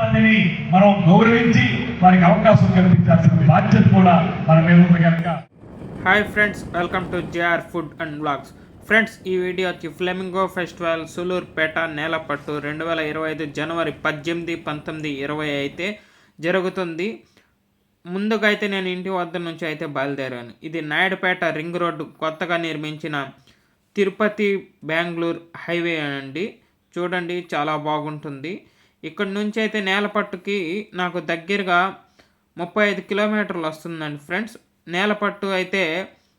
మందిని మనం గౌరవించి వారికి అవకాశం కల్పించాల్సిన బాధ్యత కూడా మన మీద ఉంది కనుక. Hi friends welcome to JR food and blogs friends ఈ వీడియో వచ్చి ఫ్లెమింగో ఫెస్టివల్ సులూర్పేట నేలపట్టు రెండు వేల ఇరవై ఐదు జనవరి పద్దెనిమిది పంతొమ్మిది ఇరవై అయితే జరుగుతుంది. ముందుగా అయితే నేను ఇంటి వద్ద నుంచి అయితే బయలుదేరాను. ఇది నాయుడుపేట రింగ్ రోడ్డు కొత్తగా నిర్మించిన తిరుపతి బెంగళూరు హైవే అండి. చూడండి చాలా బాగుంటుంది. ఇక్కడ నుంచి అయితే నేలపట్టుకి నాకు దగ్గరగా ముప్పై ఐదు కిలోమీటర్లు వస్తుందండి ఫ్రెండ్స్. నేలపట్టు అయితే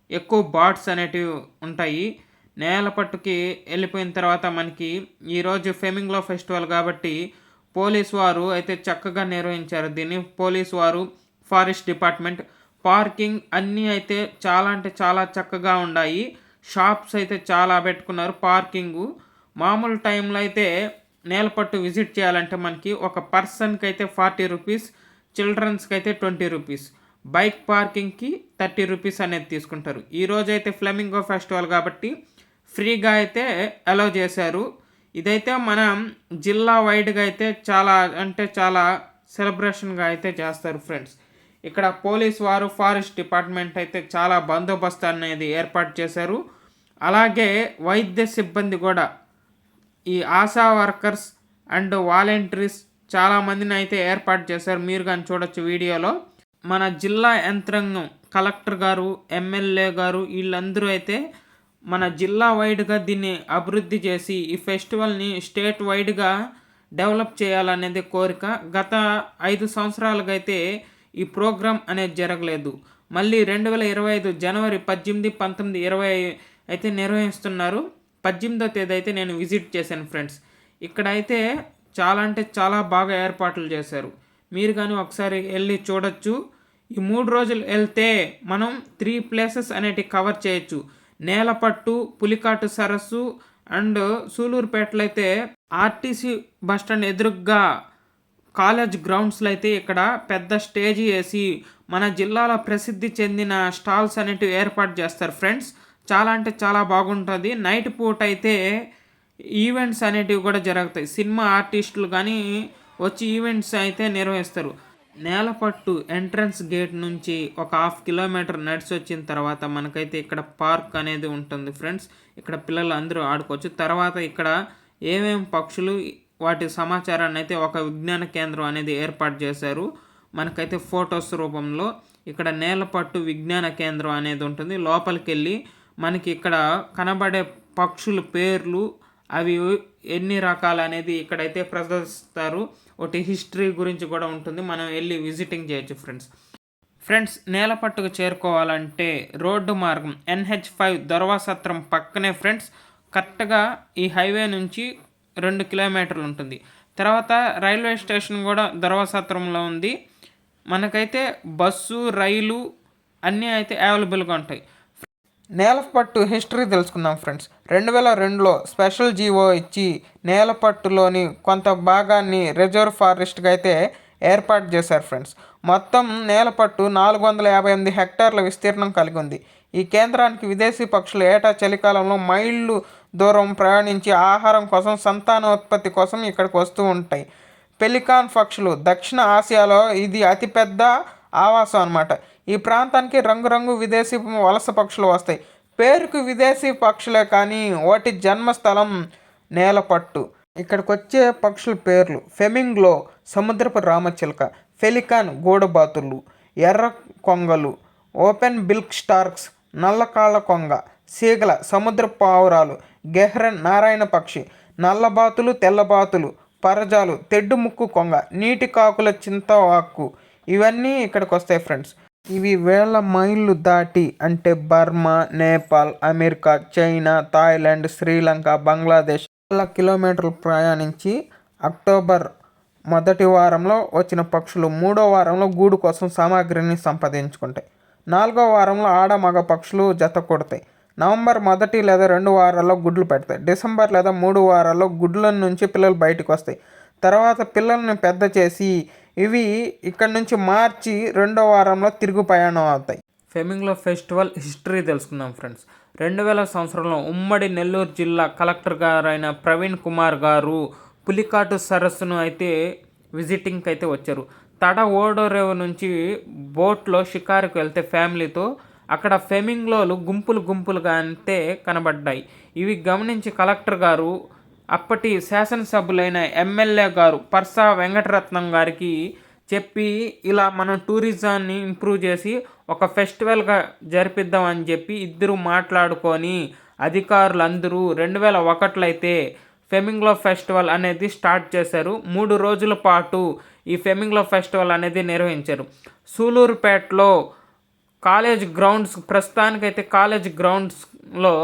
ఎక్కువ బాట్స్ అనేటివి ఉంటాయి. నేలపట్టుకి వెళ్ళిపోయిన తర్వాత మనకి ఈరోజు ఫెమింగ్లో ఫెస్టివల్ కాబట్టి పోలీస్ వారు అయితే చక్కగా నిర్వహించారు. దీన్ని పోలీస్ వారు ఫారెస్ట్ డిపార్ట్మెంట్ పార్కింగ్ అన్నీ అయితే చాలా అంటే చాలా చక్కగా ఉన్నాయి షాప్స్ అయితే చాలా పెట్టుకున్నారు పార్కింగు. మామూలు టైంలో అయితే నేలపట్టు విజిట్ చేయాలంటే మనకి ఒక పర్సన్కి అయితే ఫార్టీ రూపీస్ చిల్డ్రన్స్కి అయితే ట్వంటీ రూపీస్. బైక్ పార్కింగ్కి థర్టీ రూపీస్ అనేది తీసుకుంటారు. ఈ అయితే ఫ్లెమింగో ఫెస్టివల్ కాబట్టి ఫ్రీగా అయితే అలౌ చేశారు. ఇదైతే మనం జిల్లా వైడ్గా అయితే చాలా అంటే చాలా సెలబ్రేషన్గా అయితే చేస్తారు ఫ్రెండ్స్. ఇక్కడ పోలీస్ వారు ఫారెస్ట్ డిపార్ట్మెంట్ అయితే చాలా బందోబస్తు అనేది ఏర్పాటు చేశారు. అలాగే వైద్య సిబ్బంది కూడా ఈ ఆశా వర్కర్స్ అండ్ వాలంటీర్స్ చాలామందిని అయితే ఏర్పాటు చేశారు. మీరు కానీ చూడొచ్చు వీడియోలో. మన జిల్లా యంత్రాంగం కలెక్టర్ గారు ఎమ్మెల్యే గారు వీళ్ళందరూ అయితే మన జిల్లా వైడ్గా దీన్ని అభివృద్ధి చేసి ఈ ఫెస్టివల్ని స్టేట్ వైడ్గా డెవలప్ చేయాలనేది కోరిక. గత ఐదు సంవత్సరాలుగా అయితే ఈ ప్రోగ్రాం అనేది జరగలేదు. మళ్ళీ రెండు వేల ఇరవై ఐదు జనవరి పద్దెనిమిది పంతొమ్మిది ఇరవై అయితే నిర్వహిస్తున్నారు. పద్దెనిమిదో తేదీ అయితే నేను విజిట్ చేశాను ఫ్రెండ్స్. ఇక్కడ అయితే చాలా అంటే చాలా బాగా ఏర్పాట్లు చేశారు. మీరు కానీ ఒకసారి వెళ్ళి చూడొచ్చు. ఈ మూడు రోజులు వెళ్తే మనం త్రీ ప్లేసెస్ అనేటివి కవర్ చేయొచ్చు. నేలపట్టు పులికాటు సరస్సు అండ్ సూలూరుపేటలో అయితే ఆర్టీసీ బస్ స్టాండ్ ఎదురుగ్గా కాలేజ్ గ్రౌండ్స్లో అయితే ఇక్కడ పెద్ద స్టేజ్ వేసి మన జిల్లాలో ప్రసిద్ధి చెందిన స్టాల్స్ అనేటివి ఏర్పాటు చేస్తారు ఫ్రెండ్స్. చాలా అంటే చాలా బాగుంటుంది. నైట్ పూట అయితే ఈవెంట్స్ అనేటివి కూడా జరుగుతాయి. సినిమా ఆర్టిస్టులు కానీ వచ్చి ఈవెంట్స్ అయితే నిర్వహిస్తారు. నేలపట్టు ఎంట్రన్స్ గేట్ నుంచి ఒక హాఫ్ కిలోమీటర్ నడిచి వచ్చిన తర్వాత మనకైతే ఇక్కడ పార్క్ అనేది ఉంటుంది ఫ్రెండ్స్. ఇక్కడ పిల్లలు అందరూ ఆడుకోవచ్చు. తర్వాత ఇక్కడ ఏమేమి పక్షులు వాటి సమాచారాన్ని అయితే ఒక విజ్ఞాన కేంద్రం అనేది ఏర్పాటు చేశారు. మనకైతే ఫొటోస్ రూపంలో ఇక్కడ నేలపట్టు విజ్ఞాన కేంద్రం అనేది ఉంటుంది. లోపలికి వెళ్ళి మనకి ఇక్కడ కనబడే పక్షుల పేర్లు అవి ఎన్ని రకాలు అనేది ఇక్కడైతే ప్రదర్శిస్తారు. ఒకటి హిస్టరీ గురించి కూడా ఉంటుంది. మనం వెళ్ళి విజిటింగ్ చేయొచ్చు ఫ్రెండ్స్. ఫ్రెండ్స్ నేలపట్టుకు చేరుకోవాలంటే రోడ్డు మార్గం ఎన్హెచ్ ఫైవ్ దొరవాసత్రం పక్కనే ఫ్రెండ్స్ కరెక్ట్గా ఈ హైవే నుంచి రెండు కిలోమీటర్లు ఉంటుంది. తర్వాత రైల్వే స్టేషన్ కూడా దొరవాసత్రంలో ఉంది. మనకైతే బస్సు రైలు అన్నీ అయితే అవైలబుల్గా ఉంటాయి. నేలపట్టు హిస్టరీ తెలుసుకుందాం ఫ్రెండ్స్. రెండు వేల రెండులో స్పెషల్ జీవో ఇచ్చి నేలపట్టులోని కొంత భాగాన్ని రిజర్వ్ ఫారెస్ట్గా అయితే ఏర్పాటు చేశారు ఫ్రెండ్స్. మొత్తం నేలపట్టు నాలుగు వందల యాభై ఎనిమిది హెక్టార్ల విస్తీర్ణం కలిగి ఉంది. ఈ కేంద్రానికి విదేశీ పక్షులు ఏటా చలికాలంలో మైళ్ళు దూరం ప్రయాణించి ఆహారం కోసం సంతానోత్పత్తి కోసం ఇక్కడికి వస్తూ ఉంటాయి. పెలికాన్ పక్షులు దక్షిణ ఆసియాలో ఇది అతిపెద్ద ఆవాసం అన్నమాట. ఈ ప్రాంతానికి రంగురంగు విదేశీ వలస పక్షులు వస్తాయి. పేరుకు విదేశీ పక్షులే కానీ వాటి జన్మస్థలం నేలపట్టు. ఇక్కడికి వచ్చే పక్షుల పేర్లు ఫెమింగ్లో సముద్రపు రామచిలక ఫెలికాన్ గూడబాతులు ఎర్ర కొంగలు ఓపెన్ బిల్క్ స్టార్క్స్ నల్లకాళ్ళ కొంగ సీగల సముద్ర పావురాలు గెహ్రన్ నారాయణ పక్షి నల్లబాతులు తెల్లబాతులు పరజాలు తెడ్డు ముక్కు కొంగ నీటి కాకుల చింతవాక్కు ఇవన్నీ ఇక్కడికి వస్తాయి ఫ్రెండ్స్ ఇవి వేల మైళ్ళు దాటి అంటే Burma Nepal America China Thailand Sri Lanka Bangladesh వేల కిలోమీటర్లు ప్రయాణించి అక్టోబర్ మొదటి వారంలో వచ్చిన పక్షులు మూడో వారంలో గూడు కోసం సామాగ్రిని సంపాదించుకుంటాయి. నాలుగో వారంలో ఆడ మగ పక్షులు జత కొడతాయి. నవంబర్ మొదటి లేదా రెండు వారాల్లో గుడ్లు పెడతాయి. డిసెంబర్ లేదా మూడు వారాల్లో గుడ్ల నుంచి పిల్లలు బయటకు వస్తాయి తర్వాత పిల్లల్ని పెద్ద చేసి ఇవి ఇక్కడ నుంచి మార్చి రెండో వారంలో తిరుగు ప్రయాణం అవుతాయి. ఫెమింగ్లో ఫెస్టివల్ హిస్టరీ తెలుసుకుందాం ఫ్రెండ్స్. రెండు వేల సంవత్సరంలో ఉమ్మడి నెల్లూరు జిల్లా కలెక్టర్ గారైన ప్రవీణ్ కుమార్ గారు పులికాటు సరస్సును అయితే విజిటింగ్కి అయితే వచ్చారు. తడ ఓడోరేవు నుంచి బోట్లో షికారుకు వెళ్తే ఫ్యామిలీతో అక్కడ ఫెమింగ్లోలు గుంపులు గుంపులుగా అంతే కనబడ్డాయి. ఇవి గమనించి కలెక్టర్ గారు అప్పటి శాసనసభ్యులైన ఎమ్మెల్యే గారు పర్సా వెంకటరత్నం గారికి చెప్పి ఇలా మనం టూరిజాన్ని ఇంప్రూవ్ చేసి ఒక ఫెస్టివల్గా జరిపిద్దామని చెప్పి ఇద్దరు మాట్లాడుకొని అధికారులు అందరూ రెండు వేల ఒకటిలో అయితే ఫెమింగ్లో ఫెస్టివల్ అనేది స్టార్ట్ చేశారు. మూడు రోజుల పాటు ఈ ఫెమింగ్లో ఫెస్టివల్ అనేది నిర్వహించారు. సూలూరుపేటలో కాలేజ్ గ్రౌండ్స్ ప్రస్తుతానికైతే కాలేజ్ గ్రౌండ్స్లో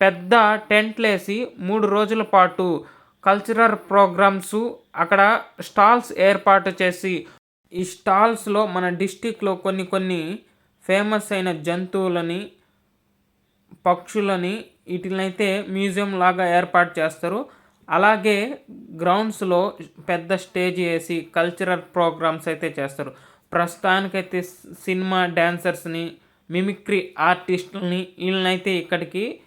పెద్ద టెంట్లు వేసి మూడు రోజుల పాటు కల్చరల్ ప్రోగ్రామ్స్ అక్కడ స్టాల్స్ ఏర్పాటు చేసి ఈ స్టాల్స్లో మన డిస్టిక్లో కొన్ని కొన్ని ఫేమస్ అయిన జంతువులని పక్షులని వీటినైతే మ్యూజియం లాగా ఏర్పాటు చేస్తారు. అలాగే గ్రౌండ్స్లో పెద్ద స్టేజ్ వేసి కల్చరల్ ప్రోగ్రామ్స్ అయితే చేస్తారు. ప్రస్తుతానికైతే సినిమా డ్యాన్సర్స్ని మిమిక్రీ ఆర్టిస్టులని వీళ్ళనైతే ఇక్కడికి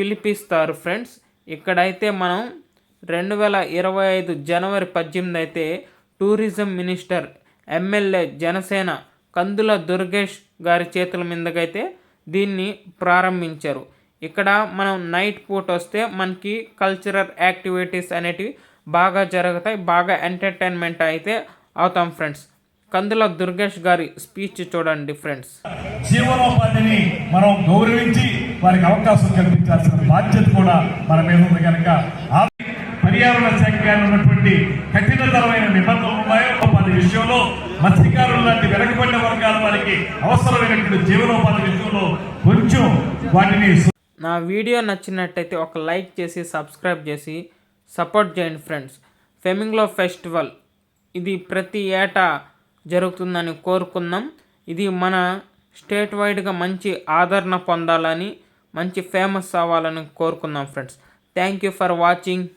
పిలిపిస్తారు ఫ్రెండ్స్. ఇక్కడైతే మనం రెండు వేల ఇరవై ఐదు జనవరి పద్దెనిమిది అయితే tourism minister MLA Janasena Kandula Durgesh గారి చేతుల మీదకైతే దీన్ని ప్రారంభించారు. ఇక్కడ మనం నైట్ పూట వస్తే మనకి కల్చరల్ యాక్టివిటీస్ అనేటివి బాగా జరుగుతాయి. బాగా ఎంటర్టైన్మెంట్ అయితే అవుతాం ఫ్రెండ్స్. కందుల దుర్గేష్ గారి స్పీచ్ చూడండి ఫ్రెండ్స్. జీవనోపాధిని మనం గౌరవించి వారికి అవకాశం కల్పించాల్సిన బాధ్యత కూడా మన మీద ఉంది కనుక పర్యావరణ శాఖ గారి ఉన్నటువంటి కఠినతరమైన నిబంధనలు ఉన్నాయో ఉపాధి విషయంలో మత్స్యకారులు లాంటి వెనకబడిన వర్గాల వారికి అవసరమైనటువంటి జీవనోపాధి విషయంలో కొంచెం వాటిని నా వీడియో నచ్చినట్టయితే ఒక లైక్ చేసి సబ్స్క్రైబ్ చేసి సపోర్ట్ చేయండి ఫ్రెండ్స్. ఫెమింగ్లో ఫెస్టివల్ ఇది ప్రతి ఏటా జరుగుతుందని కోరుకుందాం. ఇది మన స్టేట్ వైడ్గా మంచి ఆదరణ పొందాలని మంచి ఫేమస్ అవ్వాలని కోరుకుందాం friends. Thank you for watching.